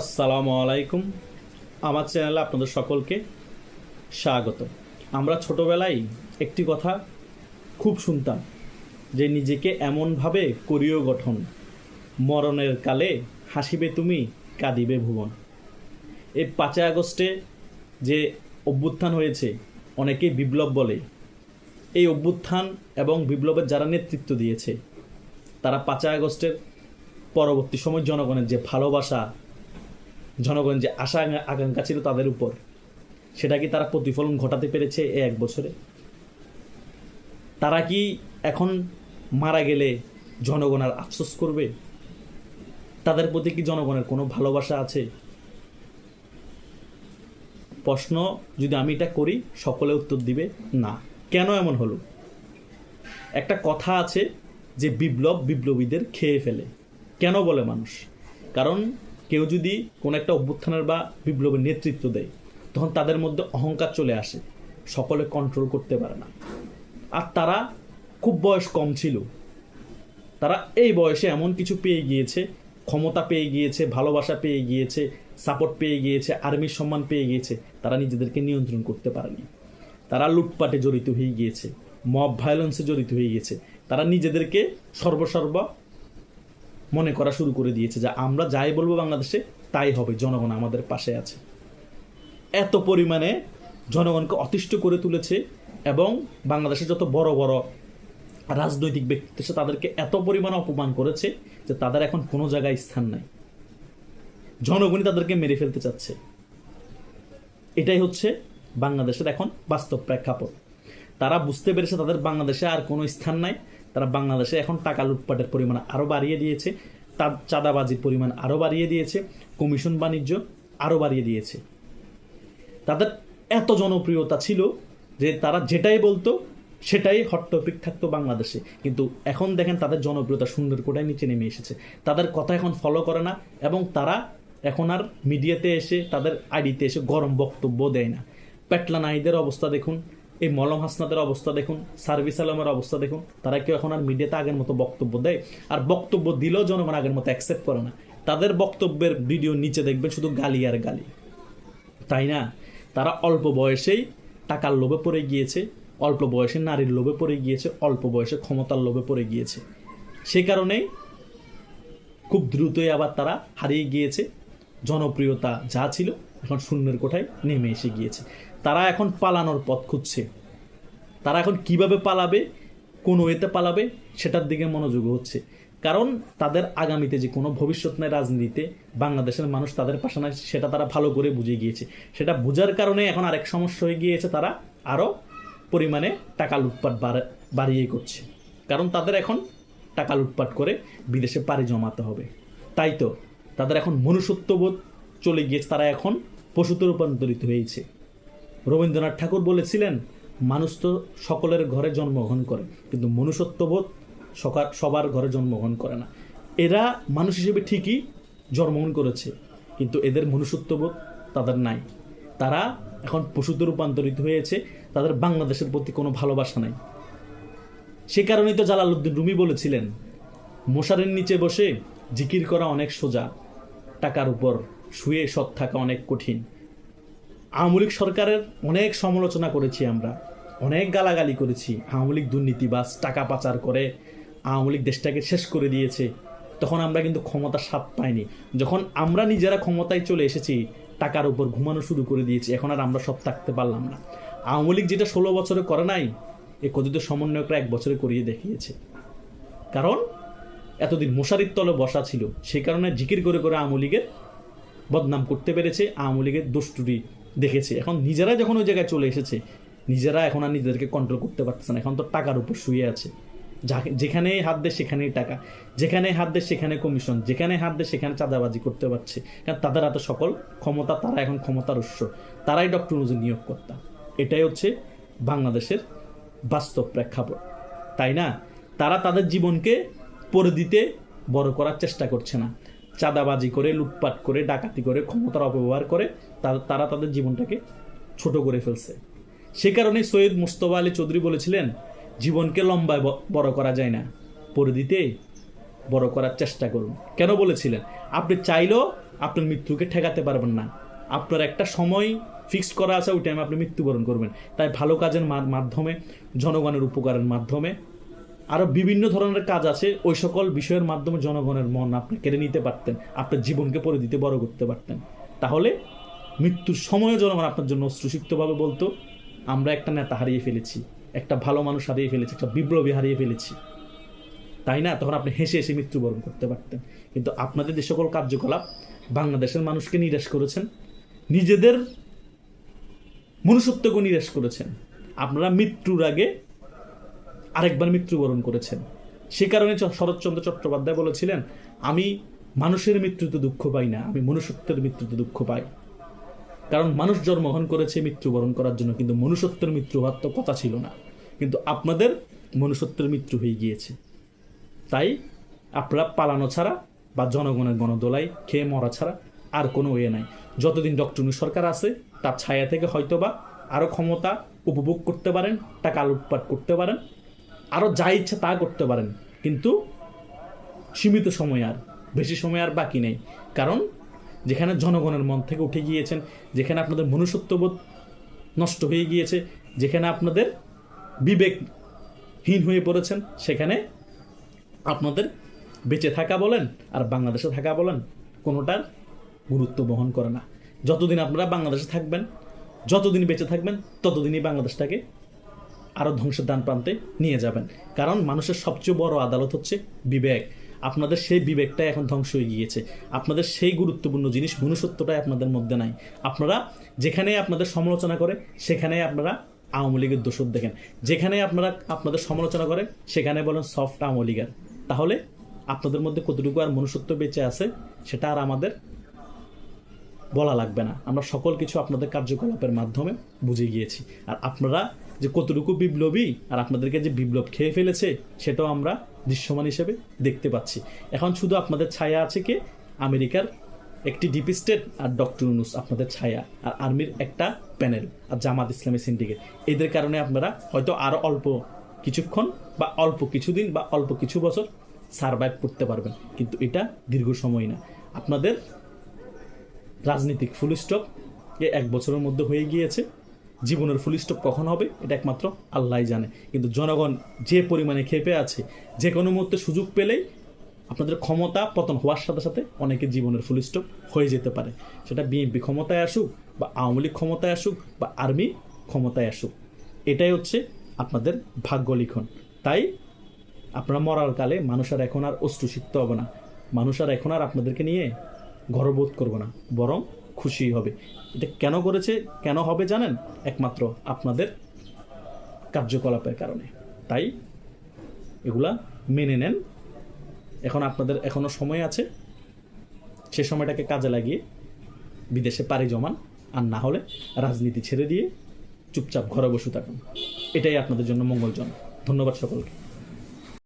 আসসালামু আলাইকুম। আমার চ্যানেলে আপনাদের সকলকে স্বাগত। আমরা ছোটবেলায় একটি কথা খুব শুনতাম যে নিজেকে এমনভাবে করিও গঠন, মরণের কালে হাসিবে তুমি, কাঁদিবে ভুবন। এই পাঁচই আগস্টে যে অভ্যুত্থান হয়েছে অনেকেই বিপ্লব বলে। এই অভ্যুত্থান এবং বিপ্লবের যারা নেতৃত্ব দিয়েছে, তারা পাঁচই আগস্টের পরবর্তী সময় জনগণের যে ভালোবাসা জনগণ যে আশা আকাঙ্ক্ষা ছিল তাদের উপর, সেটা কি তারা প্রতিফলন ঘটাতে পেরেছে এ এক বছরে? তারা কি এখন মারা গেলে জনগণ আর আফসোস করবে? তাদের প্রতি কি জনগণের কোনো ভালোবাসা আছে? প্রশ্ন, যদি আমি এটা করি, সকলে উত্তর দিবে না। কেন এমন হলো? একটা কথা আছে যে বিপ্লব বিপ্লবীদের খেয়ে ফেলে। কেন বলে মানুষ? কারণ কেউ যদি কোনো একটা অভ্যুত্থানের বা বিপ্লবের নেতৃত্ব দেয়, তখন তাদের মধ্যে অহংকার চলে আসে, সকলে কন্ট্রোল করতে পারে না। আর তারা খুব বয়স কম ছিল। তারা এই বয়সে এমন কিছু পেয়ে গিয়েছে, ক্ষমতা পেয়ে গিয়েছে, ভালোবাসা পেয়ে গিয়েছে সাপোর্ট পেয়ে গিয়েছে আর্মির সম্মান পেয়ে গিয়েছে, তারা নিজেদেরকে নিয়ন্ত্রণ করতে পারেনি। তারা লুটপাটে জড়িত হয়ে গিয়েছে মব ভায়োলেন্সে জড়িত হয়ে গিয়েছে, তারা নিজেদেরকে সর্বসর্বা মনে করা শুরু করে দিয়েছে যে আমরা যাই বলব বাংলাদেশে, তাই হবে, জনগণ আমাদের পাশে আছে। এত পরিমাণে জনগণকে অতিষ্ঠ করে তুলেছে এবং বাংলাদেশের যত বড় বড় রাজনৈতিক ব্যক্তিত্ব আছে তাদেরকে এত পরিমাণে অপমান করেছে যে তাদের এখন কোনো জায়গায় স্থান নাই। জনগণই তাদেরকে মেরে ফেলতে চাচ্ছে। এটাই হচ্ছে বাংলাদেশের এখন বাস্তব প্রেক্ষাপট। তারা বুঝতে পেরেছে তাদের বাংলাদেশে আর কোনো স্থান নাই। তারা বাংলাদেশে এখন টাকা লুটপাটের পরিমাণ আরও বাড়িয়ে দিয়েছে, তার চাঁদাবাজির পরিমাণ আরও বাড়িয়ে দিয়েছে, কমিশন বাণিজ্য আরও বাড়িয়ে দিয়েছে। তাদের এত জনপ্রিয়তা ছিল যে তারা যেটাই বলতো, সেটাই হট টপিক থাকতো বাংলাদেশে। কিন্তু এখন দেখেন তাদের জনপ্রিয়তা সুন্দর কোটায় নিচে নেমে এসেছে। তাদের কথা এখন ফলো করে না এবং তারা এখন আর মিডিয়াতে এসে তাদের আইডিতে এসে গরম বক্তব্য দেয় না। পেটলা নাহিদের অবস্থা দেখুন এই মলম হাসনাদের অবস্থা দেখুন, সার্ভিস আলমের অবস্থা দেখুন, তারা কেউ এখন আর মিডিয়াতে আগের মতো বক্তব্য দেয়। আর বক্তব্য দিলেও জনগণ আগের মতো অ্যাকসেপ্ট করে না। তাদের বক্তব্যের ভিডিও নিচে দেখবেন শুধু গালি আর গালি। তাই না? তারা অল্প বয়সেই টাকার লোভে পড়ে গিয়েছে, অল্প বয়সে নারীর লোভে পড়ে গিয়েছে, অল্প বয়সে ক্ষমতার লোভে পড়ে গিয়েছে। সে কারণেই খুব দ্রুতই আবার তারা হারিয়ে গিয়েছে। জনপ্রিয়তা যা ছিল এখন শূন্যের কোঠায় নেমে এসে গিয়েছে। তারা এখন পালানোর পথ খুঁজছে। তারা এখন কীভাবে পালাবে, কোন ওয়েতে পালাবে, সেটার দিকে মনোযোগ হচ্ছে। কারণ তাদের আগামীতে যে কোনো ভবিষ্যৎ নেই রাজনীতিতে বাংলাদেশের মানুষ তাদের পাশে নাই সেটা তারা ভালো করে বুঝে গিয়েছে। সেটা বোঝার কারণে এখন আরেক সমস্যা হয়ে গিয়েছে তারা আরও পরিমাণে টাকা লুটপাট বাড়া- বাড়িয়ে করছে। কারণ তাদের এখন টাকা লুটপাট করে বিদেশে পাড়ি জমাতে হবে। তাই তো? তাদের এখন মনুষ্যত্ববোধ চলে গিয়েছে, তারা এখন পশুতে রূপান্তরিত হয়েছে। রবীন্দ্রনাথ ঠাকুর বলেছিলেন, মানুষ তো সকলের ঘরে জন্মগ্রহণ করে, কিন্তু মনুষ্যত্ববোধ সকা- সবার ঘরে জন্মগ্রহণ করে না। এরা মানুষ হিসেবে ঠিকই জন্মগ্রহণ করেছে, কিন্তু এদের মনুষ্যত্ববোধ তাদের নাই। তারা এখন পশুতে রূপান্তরিত হয়েছে, তাদের বাংলাদেশের প্রতি কোনো ভালোবাসা নাই। সে কারণেই তো জালালউদ্দিন রুমি বলেছিলেন, মশারের নিচে বসে জিকির করা অনেক সোজা টাকার উপর শুয়ে সৎ থাকা অনেক কঠিন। আওয়ামী লীগ সরকারের অনেক সমালোচনা করেছি আমরা, অনেক গালাগালি করেছি। আওয়ামী লীগ দুর্নীতিবাজ, টাকা পাচার করে আওয়ামী লীগ দেশটাকে শেষ করে দিয়েছে। তখন আমরা কিন্তু ক্ষমতা স্বাদ পাইনি। যখন আমরা নিজেরা ক্ষমতায় চলে এসেছি, টাকার উপর ঘুমানো শুরু করে দিয়েছি। এখন আর আমরা সব থাকতে পারলাম না। আওয়ামী লীগ যেটা ষোলো বছরে করে নাই, এ কথিত সমন্বয়করা এক বছরে করিয়ে দেখিয়েছে। কারণ এতদিন মশারির তলে বসা ছিল। সেই কারণে জিকির করে করে আওয়ামী লীগের বদনাম করতে পেরেছে, আওয়ামী লীগের দোষটুরি দেখেছে। এখন নিজেরা যখন ওই জায়গায় চলে এসেছে, নিজেরা এখন আর নিজেদেরকে কন্ট্রোল করতে পারতেছে না। এখন তো টাকার উপর শুয়ে আছে। যা- যেখানেই হাত দেয় সেখানেই টাকা। যেখানে হাত দেয় সেখানে কমিশন যেখানে হাত দেয় সেখানে চাঁদাবাজি করতে পারছে। কারণ তাদের হাতে সকল ক্ষমতা, তারা এখন ক্ষমতার উৎস। তারাই ডক্টর নুজুর নিয়োগকর্তা। এটাই হচ্ছে বাংলাদেশের বাস্তব প্রেক্ষাপট। তাই না? তারা তাদের জীবনকে পরে দিতে বড় করার চেষ্টা করছে না। চাঁদাবাজি করে, লুটপাট করে, ডাকাতি করে, ক্ষমতার অপব্যবহার করে তারা তাদের জীবনটাকে ছোট করে ফেলছে। সে কারণে সৈয়দ মুস্তফা আলী চৌধুরী বলেছিলেন, জীবনকে লম্বায় বড় করা যায় না। পরে দিতে বড় করার চেষ্টা করুন। কেন বলেছিলেন? আপনি চাইলেও আপনার মৃত্যুকে ঠেকাতে পারবেন না। আপনার একটা সময় ফিক্সড করা আছে ওই টাইমে আপনি মৃত্যুবরণ করবেন। তাই ভালো কাজের মাধ্যমে, জনগণের উপকারের মাধ্যমে আরও বিভিন্ন ধরনের কাজ আছে, ওই সকল বিষয়ের মাধ্যমে জনগণের মন আপনি কেড়ে নিতে পারতেন, আপনার জীবনকে পরে দিতে বড় করতে পারতেন। তাহলে মৃত্যুর সময়ে জনগণ আপনার জন্য অশ্রুসিক্তভাবে বলতো, আমরা একটা নেতা হারিয়ে ফেলেছি, একটা ভালো মানুষ হারিয়ে ফেলেছি, একটা বিপ্লবী হারিয়ে ফেলেছি। তাই না? তখন আপনি হেসে হেসে মৃত্যুবরণ করতে পারতেন। কিন্তু আপনাদের যে সকল কার্যকলাপ, বাংলাদেশের মানুষকে নিরাশ করেছেন, নিজেদের মনুষ্যত্বকে নিরাশ করেছেন। আপনারা মৃত্যুর আগে আরেকবার মৃত্যুবরণ করেছেন। সে কারণে শরৎচন্দ্র চট্টোপাধ্যায় বলেছিলেন, আমি মানুষের মৃত্যুতে দুঃখ পাই না, আমি মনুষ্যত্বের মৃত্যুতে দুঃখ পাই। কারণ মানুষ জন্মগ্রহণ করেছে মৃত্যুবরণ করার জন্য, কিন্তু মনুষ্যত্বের মৃত্যু হওয়ার তো কথা ছিল না। কিন্তু আপনাদের মনুষ্যত্বের মৃত্যু হয়ে গিয়েছে। তাই আপনারা পালানো ছাড়া বা জনগণের গণদোলাই খেয়ে মরা ছাড়া আর কোনো ওয়ে নাই। যতদিন ডক্টর সরকার আছে, তার ছায়া থেকে হয়তোবা আরও ক্ষমতা উপভোগ করতে পারেন, টাকা লুটপাট করতে পারেন আরও যা ইচ্ছা তা করতে পারেন। কিন্তু সীমিত সময় আর বেশি সময় আর বাকি নেই। কারণ যেখানে জনগণের মন থেকে উঠে গিয়েছেন, যেখানে আপনাদের মনুষ্যত্ববোধ নষ্ট হয়ে গিয়েছে, যেখানে আপনাদের বিবেকহীন হয়ে পড়েছেন, সেখানে আপনাদের বেঁচে থাকা বলেন আর বাংলাদেশে থাকা বলেন কোনোটার গুরুত্ব বহন করে না। যতদিন আপনারা বাংলাদেশে থাকবেন, যতদিন বেঁচে থাকবেন, ততদিনই বাংলাদেশটাকে আরও ধ্বংসের দান প্রান্তে নিয়ে যাবেন। কারণ মানুষের সবচেয়ে বড় আদালত হচ্ছে বিবেক। আপনাদের সেই বিবেকটাই এখন ধ্বংস হয়ে গিয়েছে। আপনাদের সেই গুরুত্বপূর্ণ জিনিস মনুষ্যত্বটাই আপনাদের মধ্যে নাই। আপনারা যেখানে আপনাদের সমালোচনা করে সেখানে আপনারা আওয়ামী লীগের দোষর দেখেন। যেখানে আপনারা আপনাদের সমালোচনা করে, সেখানে বলেন সফট আওয়ামী লীগের। তাহলে আপনাদের মধ্যে কতটুকু আর মনুষ্যত্ব বেঁচে আছে, সেটা আর আমাদের বলা লাগবে না। আমরা সকল কিছু আপনাদের কার্যকলাপের মাধ্যমে বুঝে গিয়েছি। আর আপনারা যে কতটুকু বিপ্লবী আর আপনাদেরকে যে বিপ্লব খেয়ে ফেলেছে, সেটাও আমরা দৃশ্যমান হিসেবে দেখতে পাচ্ছি। এখন শুধু আপনাদের ছায়া আছে কি? আমেরিকার একটি ডিপি স্টেট আর ডক্টর ইউনুস আপনাদের ছায়া আর আর্মির একটা প্যানেল আর জামাত ইসলামী সিন্ডিকেট। এদের কারণে আপনারা হয়তো আরও অল্প কিছুক্ষণ বা অল্প কিছুদিন বা অল্প কিছু বছর সারভাইভ করতে পারবেন, কিন্তু এটা দীর্ঘ সময় না। আপনাদের রাজনীতিক ফুল স্টপ এক বছরের মধ্যে হয়ে গিয়েছে। জীবনের ফুল স্টপ কখন হবে, এটা একমাত্র আল্লাহ জানে। কিন্তু জনগণ যে পরিমাণে ক্ষেপে আছে, যে কোনো মুহূর্তে সুযোগ পেলেই আপনাদের ক্ষমতা পতন হওয়ার সাথে সাথে অনেকে জীবনের ফুল স্টপ হয়ে যেতে পারে। সেটা বিএনপি ক্ষমতায় আসুক বা আওয়ামী লীগ ক্ষমতায় আসুক বা আর্মি ক্ষমতায় আসুক, এটাই হচ্ছে আপনাদের ভাগ্য লিখন। তাই আপনারা মরার কালে মানুষ আর এখন আর অশ্রু শিখতে হবে না। মানুষ আর এখন আর আপনাদেরকে নিয়ে গর্ববোধ করবে না। বরং খুশি হবে। এটা কেন করেছে, কেন হবে জানেন? একমাত্র আপনাদের কার্যকলাপের কারণে। তাই এগুলা মেনে নেন। এখন আপনাদের এখনও সময় আছে। সে সময়টাকে কাজে লাগিয়ে বিদেশে পাড়ি জমান, আর না হলে রাজনীতি ছেড়ে দিয়ে চুপচাপ ঘরে বসে থাকুন। এটাই আপনাদের জন্য মঙ্গলজনক ধন্যবাদ সকলকে।